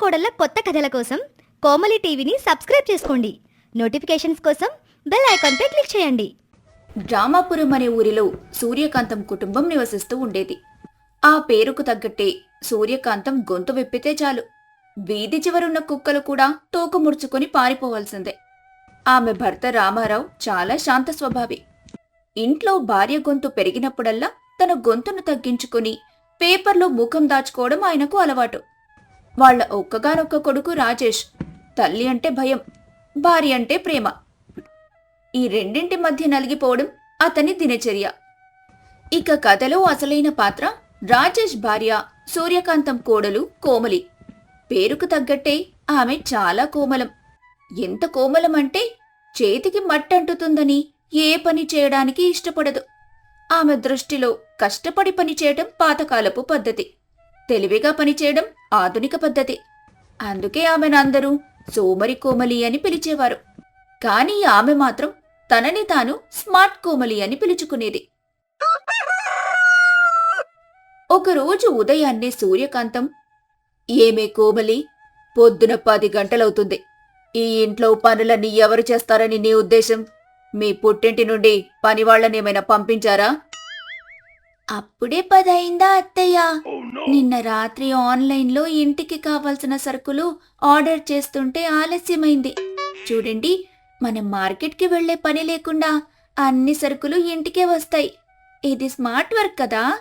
కోడళ్ళ కొత్త కథల కోసం కోమలి టీవీని సబ్స్క్రైబ్ చేసుకోండి. నోటిఫికేషన్స్ కోసం బెల్ ఐకాన్పై క్లిక్ చేయండి. డ్రామాపురం అనే ఊరిలో సూర్యకాంతం కుటుంబం నివసిస్తూ ఉండేది. ఆ పేరుకు తగ్గట్టే సూర్యకాంతం గొంతు విప్పితే చాలు. వీధి చివరున్న కుక్కలు కూడా తోక ముడుచుకొని పారిపోవాల్సిందే. ఆమె భర్త రామారావు చాలా శాంత స్వభావి. ఇంట్లో భార్య గొంతు పెరిగినప్పుడల్లా తన గొంతును తగ్గించుకుని పేపర్లో ముఖం దాచుకోవడం ఆయనకు అలవాటు. వాళ్ళ ఒక్కగానొక్క కొడుకు రాజేష్. తల్లి అంటే భయం భార్య అంటే ప్రేమ. ఈ రెండింటి మధ్య నలిగిపోవడం అతని దినచర్య. ఇక కథలో అసలైన పాత్ర రాజేష్ భార్య సూర్యకాంతం కోడలు కోమలి. పేరుకు తగ్గట్టే ఆమె చాలా కోమలం. ఎంత కోమలం అంటే చేతికి మట్టంటుతుందని ఏ పని చేయడానికి ఇష్టపడదు. ఆమె దృష్టిలో కష్టపడి పనిచేయటం పాతకాలపు పద్ధతి. తెలివిగా పనిచేయడం ఆధునిక పద్ధతి. అందుకే ఆమెనందరూ సోమరి కోమలి అని పిలిచేవారు. కానీ ఆమె మాత్రం తనని తాను స్మార్ట్ కోమలి అని పిలుచుకునేది. ఒకరోజు ఉదయాన్నే సూర్యకాంతం ఏమే కోమలి పొద్దున పది గంటలవుతుంది. ఈ ఇంట్లో పనులన్నీ ఎవరు చేస్తారని నీ ఉద్దేశం? మీ పుట్టింటి నుండి పనివాళ్ళనేమైనా పంపించారా? అప్పుడే పదయిందా అత్తయ్య? నిన్న రాత్రి ఆన్లైన్లో ఇంటికి కావాల్సిన సరుకులు ఆర్డర్ చేస్తుంటే ఆలస్యమైంది. చూడండి మనం మార్కెట్కి వెళ్ళే పని లేకుండా అన్ని సరుకులు ఇంటికే వస్తాయి. ఇది స్మార్ట్ వర్క్ కదా?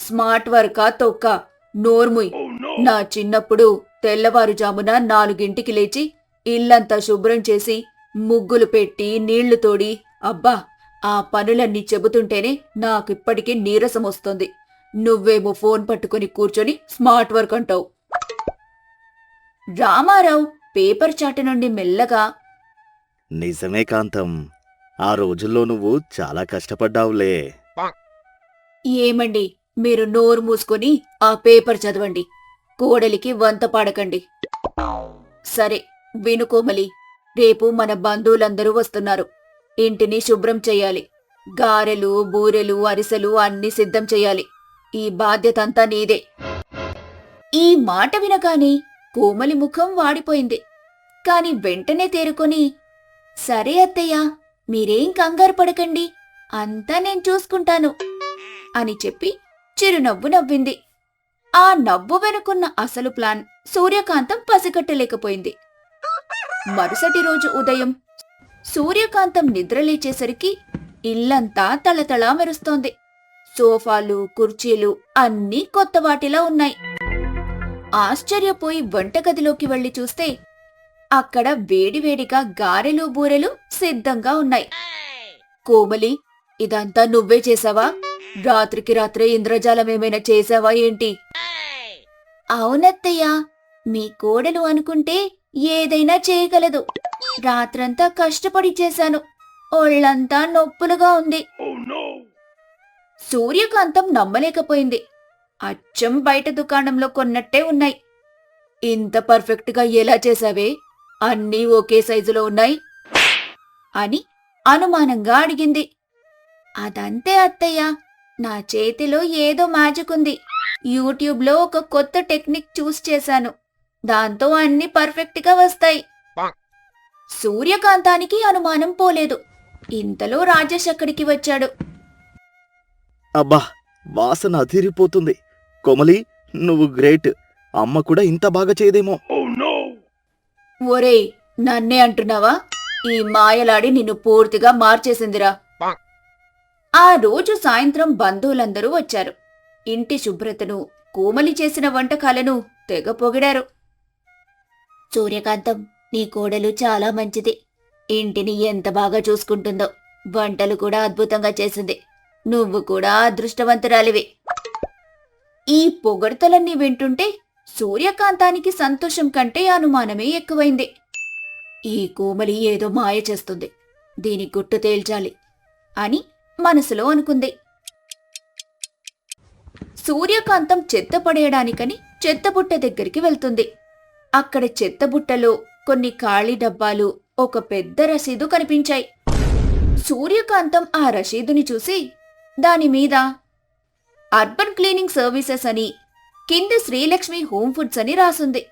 స్మార్ట్ వర్కా తొక్క? నోర్ముయ్. నా చిన్నప్పుడు తెల్లవారుజామున నాలుగింటికి లేచి ఇల్లంతా శుభ్రం చేసి ముగ్గులు పెట్టి నీళ్ళు తోడి అబ్బా ఆ పనులన్నీ చెబుతుంటేనే నాకిప్పటికీ నీరసం వస్తుంది. నువ్వేమో ఫోన్ పట్టుకొని కూర్చొని స్మార్ట్ వర్క్ అంటావు. రామారావు పేపర్ చాటు నుండి మెల్లగా నిజమే కాంతం. ఆ రోజుల్లో నువ్వు చాలా కష్టపడ్డావులే. ఏమండి మీరు నోరు మూసుకొని ఆ పేపర్ చదవండి. కోడలికి వంత పాడకండి. సరే విను కోమలి రేపు మన బంధువులందరూ వస్తున్నారు. ఇంటిని శుభ్రం చెయ్యాలి గారెలు బూరెలు అరిసెలు అన్నీ సిద్ధం చెయ్యాలి ఈ బాధ్యతంతా నీదే. ఈ మాట వినగానే కోమలి ముఖం వాడిపోయింది. కాని వెంటనే తేరుకొని సరే అత్తయ్య మీరేం కంగారు పడకండి. అంతా నేను చూసుకుంటాను అని చెప్పి చిరునవ్వు నవ్వింది. ఆ నవ్వు వెనుకున్న అసలు ప్లాన్ సూర్యకాంతం పసిగట్టలేకపోయింది. మరుసటి రోజు ఉదయం సూర్యకాంతం నిద్రలేచేసరికి ఇల్లంతా తళతళా మెరుస్తోంది. సోఫాలు కుర్చీలు అన్నీ కొత్త వాటిలా ఉన్నాయి. ఆశ్చర్యపోయి వంటగదిలోకి వెళ్ళి చూస్తే అక్కడ వేడివేడిగా గారెలు బూరెలు సిద్ధంగా ఉన్నాయి. కోమలి ఇదంతా నువ్వే చేసావా? రాత్రికి రాత్రే ఇంద్రజాలం ఏమైనా చేసావా ఏంటి? అవునత్తయ్యా మీ కోడలు అనుకుంటే ఏదైనా చేయగలదు. రాత్రంతా కష్టపడి చేశాను. ఒళ్ళంతా నొప్పులుగా ఉంది. సూర్యకాంతం నమ్మలేకపోయింది. అచ్చం బయట దుకాణంలో కొన్నట్టే ఉన్నాయి. ఇంత పర్ఫెక్ట్గా ఎలా చేసావే అన్నీ ఒకే సైజులో ఉన్నాయి? అని అనుమానంగా అడిగింది. అదంతే అత్తయ్య. నా చేతిలో ఏదో మ్యాజిక్ ఉంది. యూట్యూబ్లో ఒక కొత్త టెక్నిక్ చూస్ చేశాను. దాంతో అన్ని పర్ఫెక్ట్గా వస్తాయి. సూర్యకాంతానికి అనుమానం పోలేదు. ఇంతలో రాజేష్ అక్కడికి వచ్చాడు. అబ్బా వాసన అదిరిపోతుంది. కోమలి నువ్వు గ్రేట్. అమ్మ కూడా ఇంత బాగా చేయదేమో. ఒరేయ్ నన్నే అంటున్నావా? ఈ మాయలాడి నిన్ను పూర్తిగా మార్చేసిందిరా. ఆ రోజు సాయంత్రం బంధువులందరూ వచ్చారు. ఇంటి శుభ్రతను కోమలి చేసిన వంటకాలను తెగ పొగిడారు. సూర్యకాంతం నీ కోడలు చాలా మంచిది. ఇంటిని ఎంత బాగా చూసుకుంటుందో వంటలు కూడా అద్భుతంగా చేసింది. నువ్వు కూడా అదృష్టవంతురాలివి. ఈ పొగడతలన్నీ వింటుంటే సూర్యకాంతానికి సంతోషం కంటే అనుమానమే ఎక్కువైంది. ఈ కోమలి ఏదో మాయ చేస్తుంది. దీని గుట్టు తేల్చాలి అని మనసులో అనుకుంది. సూర్యకాంతం చెత్త పడేయడానికని చెత్తబుట్ట దగ్గరికి వెళ్తుంది. అక్కడ చెత్తబుట్టలో కొన్ని ఖాళీ డబ్బాలు ఒక పెద్ద రసీదు కనిపించాయి. సూర్యకాంతం ఆ రసీదుని చూసి దాని మీద అర్బన్ క్లీనింగ్ సర్వీసెస్ అని కింద శ్రీలక్ష్మి హోమ్ ఫుడ్స్ అని రాసుంది.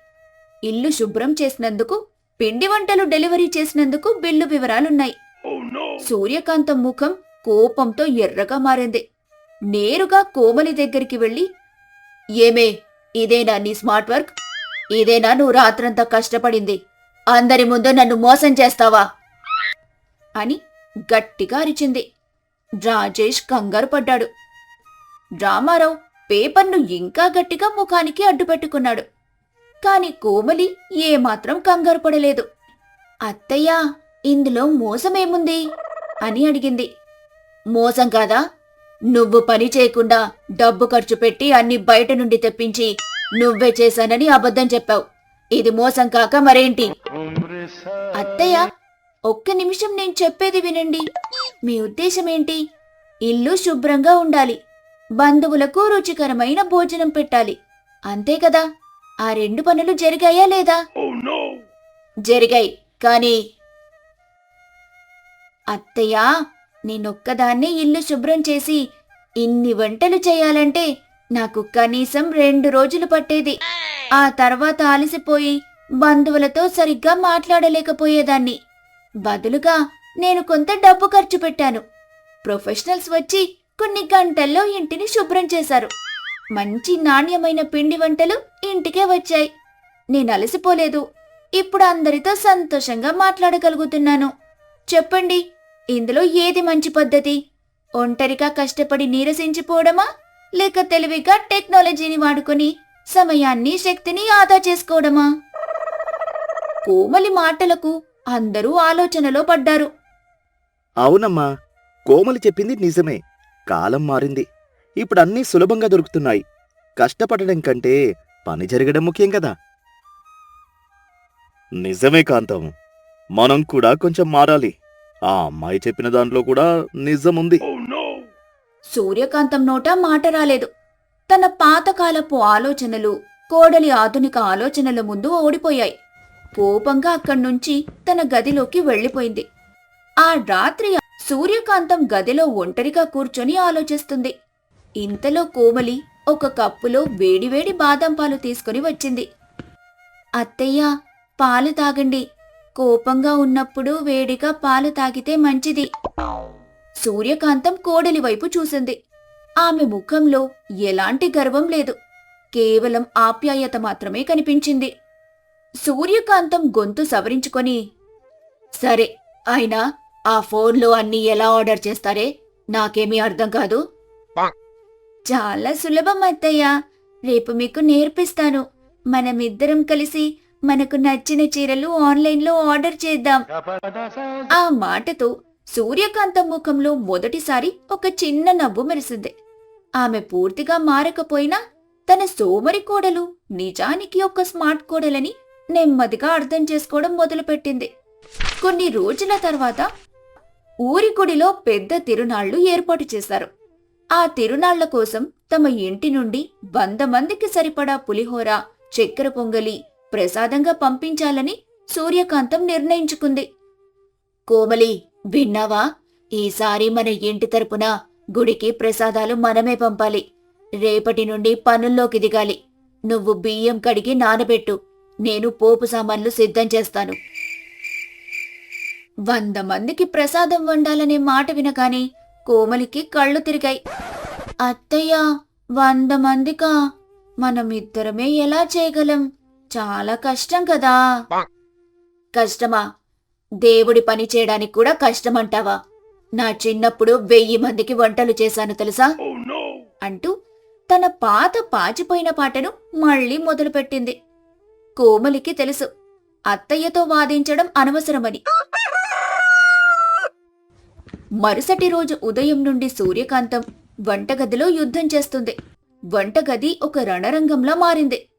ఇల్లు శుభ్రం చేసినందుకు పిండి వంటలు డెలివరీ చేసినందుకు బిల్లు వివరాలున్నాయి. సూర్యకాంతం ముఖం కోపంతో ఎర్రగా మారింది. నేరుగా కోమలి దగ్గరికి వెళ్ళి ఏమే ఇదేనా నీ స్మార్ట్ వర్క్? ఇదేనా నువ్వు రాత్రంతా కష్టపడింది? అందరి ముందు నన్ను మోసం చేస్తావా? అని గట్టిగా అరిచింది. రాజేష్ కంగారు పడ్డాడు. రామారావు పేపర్ను ఇంకా గట్టిగా ముఖానికి అడ్డుపెట్టుకున్నాడు. కాని కోమలి ఏమాత్రం కంగారు పడలేదు. అత్తయ్యా ఇందులో మోసమేముంది? అని అడిగింది. మోసం కాదా? నువ్వు పని చేయకుండా డబ్బు ఖర్చు పెట్టి అన్ని బయట నుండి తెప్పించి నువ్వే చేశానని అబద్ధం చెప్పావు. ఇది మోసం కాక మరేంటి? అత్తయ్య ఒక్క నిమిషం నేను చెప్పేది వినండి. మీ ఉద్దేశం ఏంటి? ఇల్లు శుభ్రంగా ఉండాలి. బంధువులకు రుచికరమైన భోజనం పెట్టాలి. అంతే కదా? ఆ రెండు పనులు జరిగాయా లేదా? జరిగాయి. కానీ అత్తయ్యా నేనొక్కదాన్నే ఇల్లు శుభ్రం చేసి ఇన్ని వంటలు చేయాలంటే నాకు కనీసం రెండు రోజులు పట్టేది. ఆ తర్వాత అలసిపోయి బంధువులతో సరిగ్గా మాట్లాడలేకపోయేదాన్ని. బదులుగా నేను కొంత డబ్బు ఖర్చు పెట్టాను. ప్రొఫెషనల్స్ వచ్చి కొన్ని గంటల్లో ఇంటిని శుభ్రం చేశారు. మంచి నాణ్యమైన పిండి వంటలు ఇంటికే వచ్చాయి. నేను అలసిపోలేదు. ఇప్పుడు అందరితో సంతోషంగా మాట్లాడగలుగుతున్నాను. చెప్పండి ఇందులో ఏది మంచి పద్ధతి? ఒంటరిగా కష్టపడి నీరసించిపోవడమా? లేక తెలివిగా టెక్నాలజీని వాడుకొని సమయాన్ని శక్తిని ఆదా చేసుకోవడమా కోమలి మాటలకు అందరూ ఆలోచనలో పడ్డారు. అవునమ్మా కోమలి చెప్పింది నిజమే. కాలం మారింది. ఇప్పుడు అన్నీ సులభంగా దొరుకుతున్నాయి. కష్టపడడం కంటే పని జరగడం ముఖ్యం కదా. నిజమే కాంతం. మనం కూడా కొంచెం మారాలి. ఆ అమ్మాయి చెప్పిన దాంట్లో కూడా నిజముంది. సూర్యకాంతం నోట మాట రాలేదు. తన పాతకాలపు ఆలోచనలు కోడలి ఆధునిక ఆలోచనల ముందు ఓడిపోయాయి. కోపంగా అక్కడ్నుంచి తన గదిలోకి వెళ్ళిపోయింది. ఆ రాత్రి సూర్యకాంతం గదిలో ఒంటరిగా కూర్చొని ఆలోచిస్తుంది. ఇంతలో కోమలి ఒక కప్పులో వేడివేడి బాదం పాలు తీసుకుని వచ్చింది. అత్తయ్య పాలు తాగండి. కోపంగా ఉన్నప్పుడు వేడిగా పాలు తాగితే మంచిది. సూర్యకాంతం కోడలి వైపు చూసింది. ఆమె ముఖంలో ఎలాంటి గర్వం లేదు. కేవలం ఆప్యాయత మాత్రమే కనిపించింది. సూర్యకాంతం గొంతు సవరించుకొని సరే అయినా ఆ ఫోన్లో అన్నీ ఎలా ఆర్డర్ చేస్తారే? నాకేమీ అర్థం కాదు. చాలా సులభం అత్తయ్య. రేపు మీకు నేర్పిస్తాను. మనమిద్దరం కలిసి మనకు నచ్చిన చీరలు ఆన్లైన్లో ఆర్డర్ చేద్దాం. ఆ మాటతో సూర్యకాంతం ముఖంలో మొదటిసారి ఒక చిన్న నవ్వు మెరిసింది. ఆమె పూర్తిగా మారకపోయినా తన సోమరి కోడలు నిజానికి ఒక స్మార్ట్ కోడలని నెమ్మదిగా అర్థం చేసుకోవడం మొదలుపెట్టింది. కొన్ని రోజుల తర్వాత ఊరి గుడిలో పెద్ద తిరునాళ్ళు ఏర్పాటు చేశారు. ఆ తిరునాళ్ళ కోసం తమ ఇంటి నుండి వంద మందికి సరిపడా పులిహోర చక్కెర పొంగలి ప్రసాదంగా పంపించాలని సూర్యకాంతం నిర్ణయించుకుంది. కోమలి విన్నావా? ఈసారి మన ఇంటి తరపున గుడికి ప్రసాదాలు మనమే పంపాలి. రేపటి నుండి పనుల్లోకి దిగాలి. నువ్వు బియ్యం కడిగి నానబెట్టు. నేను పోపు సామాన్లు సిద్ధం చేస్తాను. వంద మందికి ప్రసాదం వండాలనే మాట వినగానే కోమలికి కళ్ళు తిరిగాయి. అత్తయ్య వంద మందికా? మనం ఇద్దరమే ఎలా చేయగలం? చాలా కష్టం కదా. కష్టమా? దేవుడి పని చేయడానికి కూడా కష్టమంటావా? నా చిన్నప్పుడు వెయ్యి మందికి వంటలు చేశాను తెలుసా? అంటూ తన పాత పాచిపోయిన పాటను మళ్ళీ మొదలుపెట్టింది. కోమలికి తెలుసు అత్తయ్యతో వాదించడం అనవసరమని. మరుసటి రోజు ఉదయం నుండి సూర్యకాంతం వంటగదిలో యుద్ధం చేస్తుంది. వంటగది ఒక రణరంగంలా మారింది.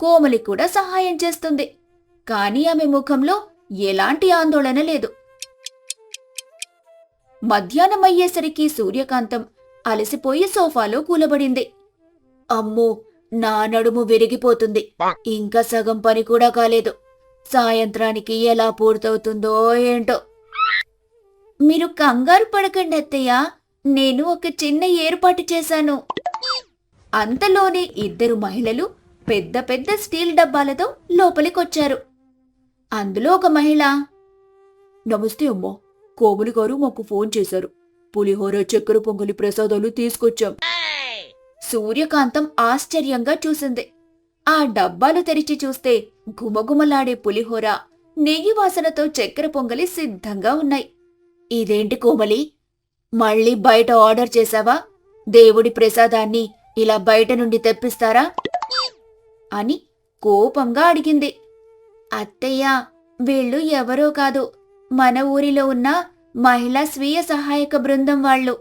కోమలి కూడా సహాయం చేస్తుంది. కానీ ఆమె ముఖంలో ఎలాంటి ఆందోళన లేదు. మధ్యాహ్నమయ్యేసరికి సూర్యకాంతం అలసిపోయి సోఫాలో కూలబడింది. అమ్మో నా నడుము విరిగిపోతుంది. ఇంకా సగం పని కూడా కాలేదు. సాయంత్రానికి ఎలా పూర్తవుతుందో ఏంటో. మీరు కంగారు పడకండి అత్తయ్య నేను ఒక చిన్న ఏర్పాటు చేశాను. అంతలోనే ఇద్దరు మహిళలు పెద్ద పెద్ద స్టీల్ డబ్బాలతో లోపలికొచ్చారు. అందులో ఒక మహిళ నమస్తే అమ్మో కోమలి గారు మాకు ఫోన్ చేశారు. పులిహోర చక్కెర పొంగలి ప్రసాదాలు తీసుకొచ్చాం. సూర్యకాంతం ఆశ్చర్యంగా చూసింది. ఆ డబ్బాలు తెరిచి చూస్తే గుమగుమలాడే పులిహోర నెయ్యి వాసనతో చక్కెర పొంగలి సిద్ధంగా ఉన్నాయి. ఇదేంటి కోమలి? మళ్ళీ బయట ఆర్డర్ చేశావా? దేవుడి ప్రసాదాన్ని ఇలా బయట నుండి తెప్పిస్తారా? అని కోపంగా అడిగింది. అత్తయ్య వీళ్ళు ఎవరో కాదు. మన ఊరిలో ఉన్న మహిళా స్వీయ సహాయక బృందం వాళ్ళు.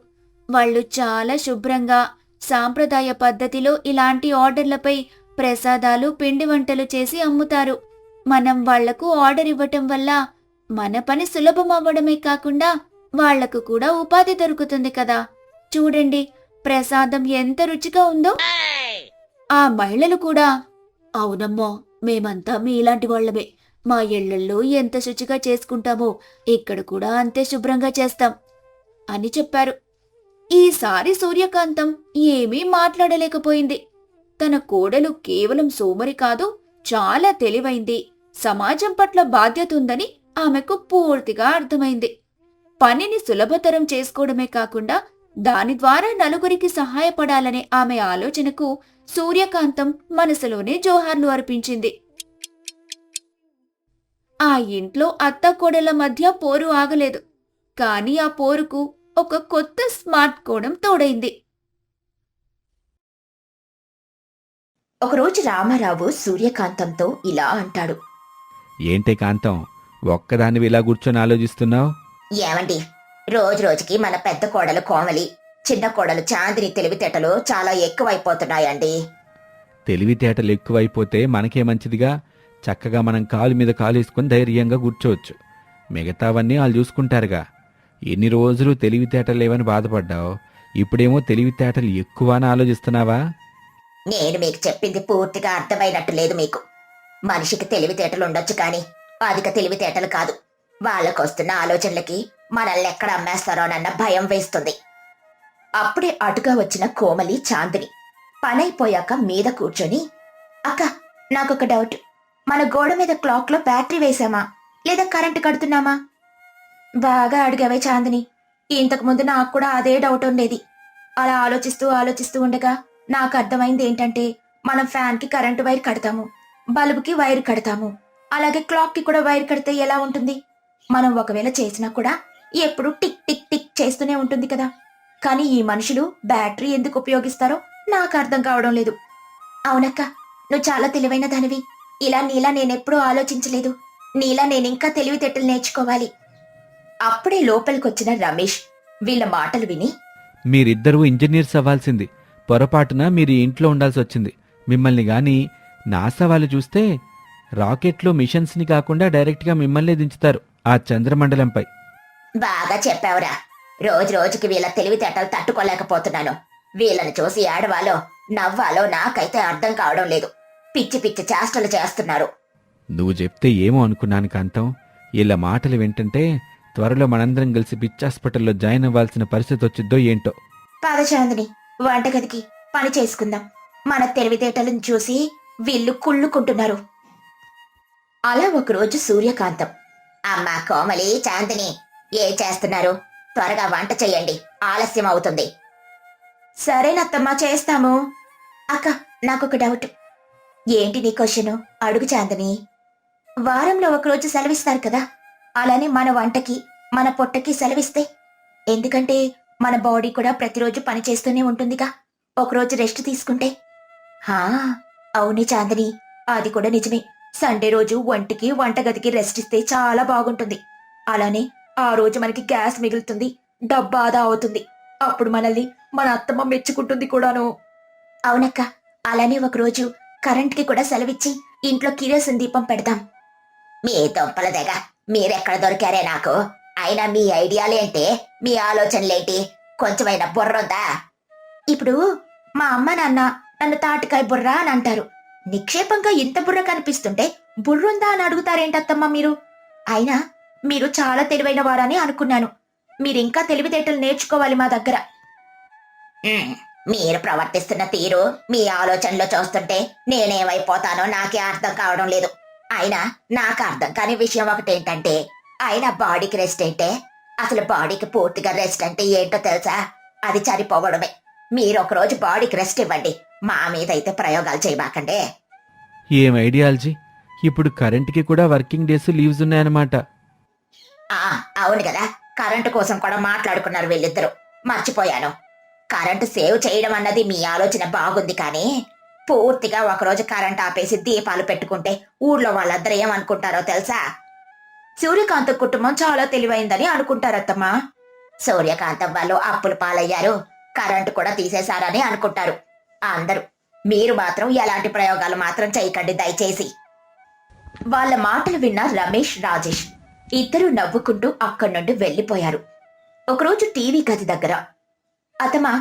వాళ్ళు చాలా శుభ్రంగా సాంప్రదాయ పద్ధతిలో ఇలాంటి ఆర్డర్లపై ప్రసాదాలు పిండి వంటలు చేసి అమ్ముతారు. మనం వాళ్ళకు ఆర్డర్ ఇవ్వటం వల్ల మన పని సులభం అవ్వడమే కాకుండా వాళ్ళకు కూడా ఉపాధి దొరుకుతుంది కదా. చూడండి ప్రసాదం ఎంత రుచిగా ఉందో. ఆ మహిళలు కూడా అవునమ్మా మేమంతా మీలాంటి వాళ్ళమే. మా ఇళ్ళలో ఎంత శుచిగా చేసుకుంటామో ఇక్కడ కూడా అంతే శుభ్రంగా చేస్తాం అని చెప్పారు. ఈసారి సూర్యకాంతం ఏమీ మాట్లాడలేకపోయింది. తన కోడలు కేవలం సోమరి కాదు చాలా తెలివైంది. సమాజం పట్ల బాధ్యత ఉందని ఆమెకు పూర్తిగా అర్థమైంది. పనిని సులభతరం చేసుకోవడమే కాకుండా దాని ద్వారా నలుగురికి సహాయపడాలనే ఆమె ఆలోచనకు సూర్యకాంతం మనసులోనే జోహార్లు అర్పించింది. ఆ ఇంట్లో అత్త కోడల మధ్య పోరు ఆగలేదు. కానీ ఆ పోరుకు ఒక కొత్త స్మార్ట్ కోణం తోడైంది. ఒకరోజు రామారావు సూర్యకాంతంతో ఇలా అంటాడు. ఏంటే కాంతం ఒక్కదానివి ఇలా కూర్చొని ఆలోచిస్తున్నావు? ఏమండి రోజు రోజుకి మన పెద్ద కోడలు కోమలి చిన్న కోడలు చాందిని తెలివితేటలు చాలా ఎక్కువైపోతున్నాయండి. తెలివితేటలు ఎక్కువైపోతే మనకే మంచిదిగా? చక్కగా మనం కాలు మీద కాలు ధైర్యంగా కూర్చోవచ్చు. మిగతావన్నీ వాళ్ళు చూసుకుంటారుగా. ఎన్ని రోజులు తెలివితేటలు లేవని బాధపడ్డావు? ఇప్పుడేమో తెలివితేటలు ఎక్కువ అని ఆలోచిస్తున్నావా? నేను మీకు చెప్పింది పూర్తిగా అర్థమైనట్టు లేదు మీకు. మనిషికి తెలివితేటలు ఉండొచ్చు కానీ అధిక తెలివితేటలు కాదు. వాళ్ళకు వస్తున్న ఆలోచనలకి మనల్ని ఎక్కడ అమ్మేస్తారోనన్న భయం వేస్తుంది. అప్పుడే అటుగా వచ్చిన కోమలి చాందిని పనైపోయాక మీద కూర్చొని అక్క నాకొక డౌట్. మన గోడ మీద క్లాక్లో బ్యాటరీ వేసామా లేదా కరెంటు కడుతున్నామా? బాగా అడిగావే చాందిని. ఇంతకు ముందు నాకు కూడా అదే డౌట్ ఉండేది. అలా ఆలోచిస్తూ ఆలోచిస్తూ ఉండగా నాకు అర్థమైంది ఏంటంటే మనం ఫ్యాన్కి కరెంటు వైర్ కడతాము బల్బుకి వైర్ కడతాము అలాగే క్లాక్కి కూడా వైర్ కడితే ఎలా ఉంటుంది? మనం ఒకవేళ చేసినా కూడా ఎప్పుడు టిక్ టిక్ టిక్ చేస్తూనే ఉంటుంది కదా. కానీ ఈ మనుషులు బ్యాటరీ ఎందుకు ఉపయోగిస్తారో నాకు అర్థం కావడం లేదు. అవునక్క నువ్వు చాలా తెలివైన దానివి. ఇలా నీలా నేనెప్పుడూ ఆలోచించలేదు. నీలా నేనింకా తెలివితేటలు నేర్చుకోవాలి. అప్పుడే లోపలికొచ్చిన రమేష్ వీళ్ళ మాటలు విని మీరిద్దరూ ఇంజనీర్స్ అవ్వాల్సింది. పొరపాటున మీరు ఇంట్లో ఉండాల్సి వచ్చింది. మిమ్మల్ని గాని నాసా వాళ్ళు చూస్తే రాకెట్లో మిషన్స్ని కాకుండా డైరెక్ట్గా మిమ్మల్నే దించుతారు ఆ చంద్రమండలంపై. బాగా చెప్పావురా. రోజు రోజుకి వీళ్ళ తెలివితేటలు తట్టుకోలేకపోతున్నాను. వీళ్ళని చూసి ఏడవాలో నవ్వాలో నాకైతే అర్థం కావడం లేదు. పిచ్చి పిచ్చి చేష్టలు చేస్తున్నారు. నువ్వు చెప్తే ఏమో అనుకున్నాను కాంతం. ఇలా మాటలు వింటుంటే త్వరలో మనందరం కలిసి పిచ్చి హాస్పిటల్లో జాయిన్ అవ్వాల్సిన పరిస్థితి వచ్చిద్దో ఏంటో. పాదచాందిని వంటగదికి పని చేసుకుందాం. మన తెలివితేటలను చూసి వీళ్ళు కుళ్ళుకుంటున్నారు. అలా ఒకరోజు సూర్యకాంతం అమ్మా కోమలి చాందిని ఏ చేస్తున్నారు? త్వరగా వంట చెయ్యండి ఆలస్యం అవుతుంది సరేనత్తమ్మా చేస్తాము. అక్క నాకొక డౌట్. ఏంటి నీ క్వశ్చన్? అడుగు చాందని. వారంలో ఒకరోజు సెలవిస్తారు కదా. అలానే మన వంటకి మన పొట్టకి సెలవిస్తే. ఎందుకంటే మన బాడీ కూడా ప్రతిరోజు పని చేస్తూనే ఉంటుందిగా. ఒకరోజు రెస్ట్ తీసుకుంటే. హా అవునే చాందని. అది కూడా నిజమే. సండే రోజు వంటికి వంటగదికి రెస్ట్ ఇస్తే చాలా బాగుంటుంది. అలానే ఆ రోజు మనకి గ్యాస్ మిగులుతుంది. డబ్బు ఆదా అవుతుంది. అప్పుడు మనల్ని మన అత్తమ్మ మెచ్చుకుంటుంది కూడాను. అవునక్క. అలానే ఒకరోజు కరెంట్కి కూడా సెలవిచ్చి ఇంట్లో కిరోసిన్ దీపం పెడదాం. మీ దొంపల దగ్గ మీరెక్కడ దొరికారే నాకు? అయినా మీ ఐడియాలేంటి మీ ఆలోచనలేంటి? కొంచెమైనా బుర్రొద్దా ఇప్పుడు మా అమ్మ నాన్న నన్ను తాటికాయ బుర్ర అని అంటారు. నిక్షేపంగా ఇంత బుర్ర కనిపిస్తుంటే బుర్రుందా అని అడుగుతారేంటత్తమ్మా మీరు? అయినా మీరు చాలా తెలివైన వారని అనుకున్నాను. మీరింకా తెలివితేటలు నేర్చుకోవాలి మా దగ్గర. మీరు ప్రవర్తిస్తున్న తీరు మీ ఆలోచనలో చూస్తుంటే నేనేమైపోతానో నాకే అర్థం కావడం లేదు. అయినా నాకు అర్థం కాని విషయం ఒకటేంటంటే ఆయన బాడీకి రెస్ట్ అంటే అసలు బాడీకి పూర్తిగా రెస్ట్ అంటే ఏంటో తెలుసా? అది చనిపోవడమే. మీరు ఒక రోజు బాడీకి రెస్ట్ ఇవ్వండి. మా మీద అయితే ప్రయోగాలు చేయబాకండి. ఏం ఐడియాలజీ ఇప్పుడు కరెంట్కి కూడా వర్కింగ్ డేస్ లీవ్స్ ఉన్నాయన్నమాట. ఆ అవును కదా. కరెంటు కోసం కూడా మాట్లాడుకున్నారు వీళ్ళిద్దరు. మర్చిపోయాను. కరెంటు సేవ్ చేయడం అన్నది మీ ఆలోచన బాగుంది కానీ పూర్తిగా ఒకరోజు కరెంట్ ఆపేసి దీపాలు పెట్టుకుంటే ఊర్లో వాళ్ళందరూ ఏమనుకుంటారో తెలుసా? సూర్యకాంత కుటుంబం చాలా తెలివైందని అనుకుంటారత్తమ్మా. సూర్యకాంతం వాళ్ళు అప్పులు పాలయ్యారు. కరెంటు కూడా తీసేశారని అనుకుంటారు. అందరూ మీరు మాత్రం ఎలాంటి ప్రయోగాలు మాత్రం చేయకండి దయచేసి. వాళ్ళ మాటలు విన్న రమేష్ రాజేష్ ఇద్దరూ నవ్వుకుంటూ అక్కడి నుండి వెళ్ళిపోయారు ఒకరోజు టీవీ గది దగ్గర అతమా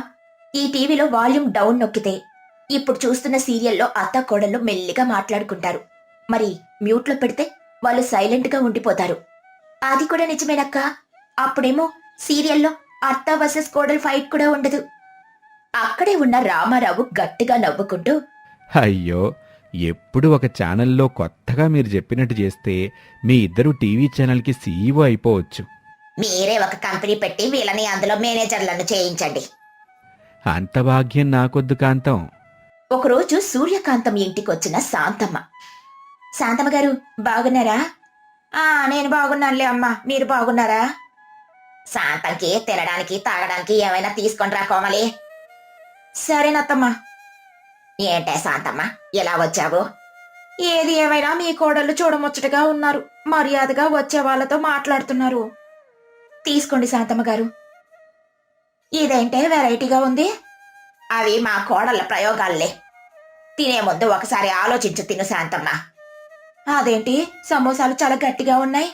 ఈ టీవీలో వాల్యూమ్ డౌన్ నొక్కితే ఇప్పుడు చూస్తున్న సీరియల్లో అత్త కోడళ్ళు మెల్లిగా మాట్లాడుకుంటారు. మరి మ్యూట్లో పెడితే వాళ్ళు సైలెంట్గా ఉండిపోతారు. అది కూడా నిజమేనక్క. అప్పుడేమో సీరియల్లో అత్త వర్సెస్ కోడలు ఫైట్ కూడా ఉండదు. అక్కడే ఉన్న రామారావు గట్టిగా నవ్వుకుంటూ అయ్యో ఎప్పుడు ఒక ఛానల్లో కొత్తగా మీరు చెప్పినట్టు చేస్తే మీ ఇద్దరు టీవీ ఛానల్కి సీఈఓ అయిపోవచ్చు. మీరే ఒక కంపెనీ పెట్టి వీళ్ళని అందులో మేనేజర్లను చేయించండి. అంత భాగ్యం నాకొద్దు కాంతం. ఒకరోజు సూర్యకాంతం ఇంటికొచ్చిన శాంతమ్మ. శాంతమ్మ గారు బాగున్నారా? ఆ నేను బాగున్నానులే అమ్మా. మీరు బాగున్నారా? శాంతంకి తినడానికి తాగడానికి ఏమైనా తీసుకొని రా కోమలి సరేనత్తమ్మా ఏంటే శాంతమ్మ ఎలా వచ్చావు? ఏది ఏమైనా మీ కోడళ్ళు చూడముచ్చటగా ఉన్నారు. మర్యాదగా వచ్చే వాళ్ళతో మాట్లాడుతున్నారు. తీసుకోండి శాంతమ్మ గారు. ఇదేంటే వెరైటీగా ఉంది? అవి మా కోడళ్ళ ప్రయోగాల్లే తినే ముందు ఒకసారి ఆలోచించు తిను శాంతమ్మ. అదేంటి? సమోసాలు చాలా గట్టిగా ఉన్నాయి.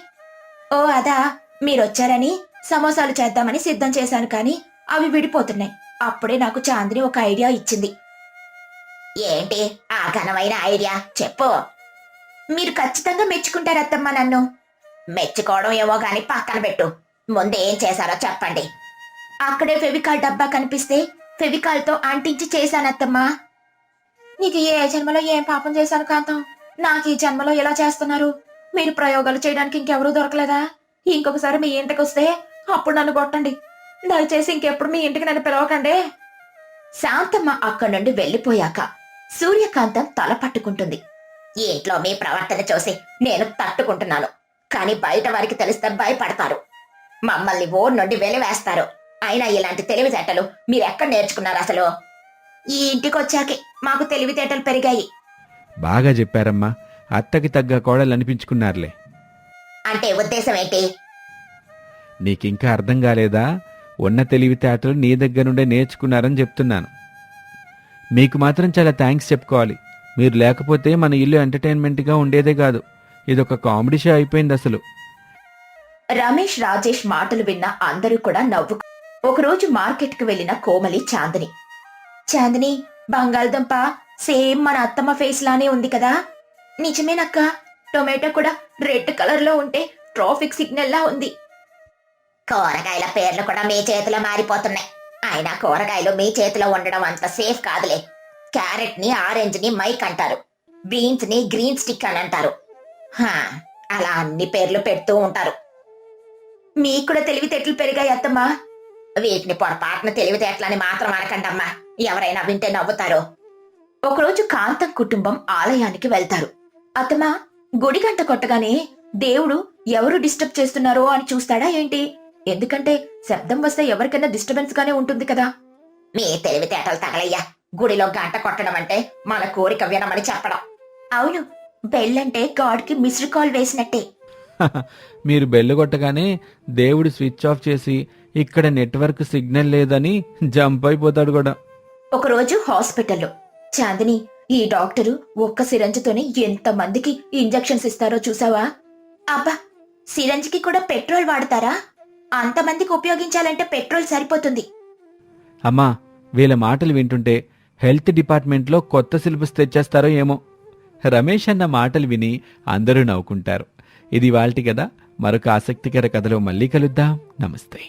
ఓ అదా. మీరొచ్చారని సమోసాలు చేద్దామని సిద్ధం చేశాను కానీ అవి విడిపోతున్నాయి. అప్పుడే నాకు చాందిని ఒక ఐడియా ఇచ్చింది. ఏంటి? ఆ ఘనమైన ఐడియా. చెప్పు. మీరు ఖచ్చితంగా మెచ్చుకుంటారత్తమ్మ నన్ను. మెచ్చుకోవడం ఏమో గాని పక్కన పెట్టు. ముందు ఏం చేశారో చెప్పండి. అక్కడే ఫెవికాల్ డబ్బా కనిపిస్తే ఫెవికాల్తో అంటించి చేశానత్తమ్మా. నీకు ఏ జన్మలో ఏం పాపం చేశాను కాంతం? నాకు ఈ జన్మలో ఎలా చేస్తున్నారు? మీరు ప్రయోగాలు చేయడానికి ఇంకెవరూ దొరకలేదా? ఇంకొకసారి మీ ఇంటికి వస్తే అప్పుడు నన్ను కొట్టండి. దయచేసి ఇంకెప్పుడు మీ ఇంటికి నన్ను పిలవకండి. శాంతమ్మ అక్కడి నుండి వెళ్ళిపోయాక సూర్యకాంతం తల పట్టుకుంటుంది. ఇంట్లో మీ ప్రవర్తన చూసి నేను తట్టుకుంటున్నాను. కానీ బయట వారికి తెలిస్తే భయపడతారు. మమ్మల్ని ఓన్ నుండి వెలివేస్తారు. అయినా ఇలాంటి తెలివితేటలు మీరు ఎక్కడ నేర్చుకున్నారు అసలు? ఈ ఇంటికి వచ్చాకే మాకు తెలివితేటలు పెరిగాయి. బాగా చెప్పారమ్మా. అత్తకి తగ్గ కోడలు అనిపించుకున్నారులే. అంటే ఉద్దేశం ఏంటి? నీకింకా అర్థం కాలేదా? ఉన్న తెలివితేటలు నీ దగ్గర నుండే నేర్చుకున్నారని చెప్తున్నాను. మీకు మాత్రం చాలా థ్యాంక్స్ చెప్పుకోవాలి. మీరు లేకపోతే మన ఇల్లు ఎంటర్టైన్మెంట్గా ఉండేదే కాదు. ఇదొక కామెడీ షో అయిపోయింది అసలు రమేష్ రాజేష్ మాటలు విన్న అందరూ కూడా నవ్వు. ఒకరోజు మార్కెట్కు వెళ్ళిన కోమలి చాందిని. చాందిని బంగాళదుంప సేమ్ మన అత్తమ్మ ఫేస్ లానే ఉంది కదా? నిజమేనక్క? టొమాటో కూడా రెడ్ కలర్లో ఉంటే ట్రాఫిక్ సిగ్నల్ లా ఉంది. కూరగాయల పేర్లు కూడా మీ చేతిలో మారిపోతున్నాయి. అయినా కూరగాయలు మీ చేతిలో ఉండడం అంత సేఫ్ కాదులే. క్యారెట్ని ఆరెంజ్ని మైక్ అంటారు. బీన్స్ని గ్రీన్ స్టిక్ అని అంటారు. హా, అలా అన్ని పేర్లు పెడుతూ ఉంటారు. మీకు కూడా తెలివితేటలు పెరిగాయి అత్తమ్మా. వీటిని పొరపాటున తెలివితేటలని మాత్రం అనకండమ్మా. ఎవరైనా వింటే నవ్వుతారు. ఒకరోజు కాంతం కుటుంబం ఆలయానికి వెళ్తారు. అత్తమ్మా గుడి గంట కొట్టగానే దేవుడు ఎవరు డిస్టర్బ్ చేస్తున్నారో అని చూస్తాడా ఏంటి? ఎందుకంటే శబ్దం వస్తే ఎవరికైనా డిస్టర్బెన్స్ గానే ఉంటుంది కదా. మీ తెలివితేటలు తగలయ్యా. గుడిలో గంట కొట్టడం అంటే మన కోరిక వినమని చెప్పడం. అవును పెళ్ళంటే గాడ్కి మిస్డ్ కాల్ వేసినట్టే. మీరు బెల్లు కొట్టగానే దేవుడు స్విచ్ ఆఫ్ చేసి ఇక్కడ నెట్వర్క్ సిగ్నల్ లేదని జంప్ అయిపోతాడు కూడా. ఒకరోజు హాస్పిటల్లో చాందిని ఈ డాక్టరు ఒక్క సిరంజితోనే ఎంత మందికి ఇంజెక్షన్స్ ఇస్తారో చూసావా? అబ్బా సిరంజికి కూడా పెట్రోల్ వాడతారా? అంతమందికి ఉపయోగించాలంటే పెట్రోల్ సరిపోతుంది. అమ్మా వీళ్ళ మాటలు వింటుంటే హెల్త్ డిపార్ట్మెంట్లో కొత్త సిలబస్ తెచ్చేస్తారో ఏమో. రమేష్ అన్న మాటలు విని అందరూ నవ్వుకుంటారు. ఇది వాళ్ళటి కదా మరొక ఆసక్తికర కథలో మళ్ళీ కలుద్దాం. నమస్తే.